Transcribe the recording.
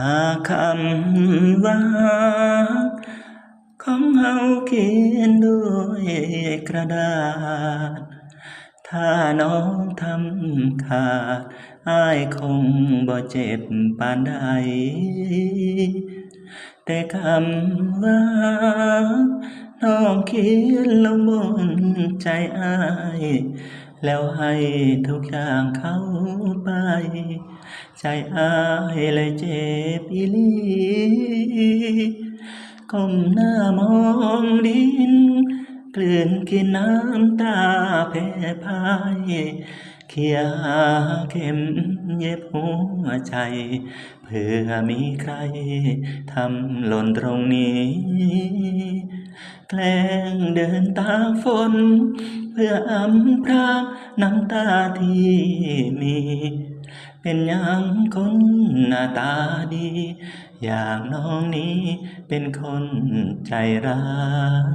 หากคำว่าของเฮาเขียนด้วยกระดาษ ถ้าน้องทำขาดอ้ายคงบ่เจ็บปานใด แต่คำว่า น้องเขียนลงบนใจอ้าย แล้วให้ทุกอย่างเข้าไป ใจอ้ายเลยเจ็บอีลีก้มหน้ามองดิน กลืนกินน้ำตาแผ่พายเขียเข็มเย็บหัวใจเผื่อมีใครทำหล่นตรงนี้ แกล้งเดินตามฝน เพื่ออำพรางน้ำตาที่มี เป็นอยังคนหน้าตาดี อย่างน้องนี้เป็นคนใจร้าย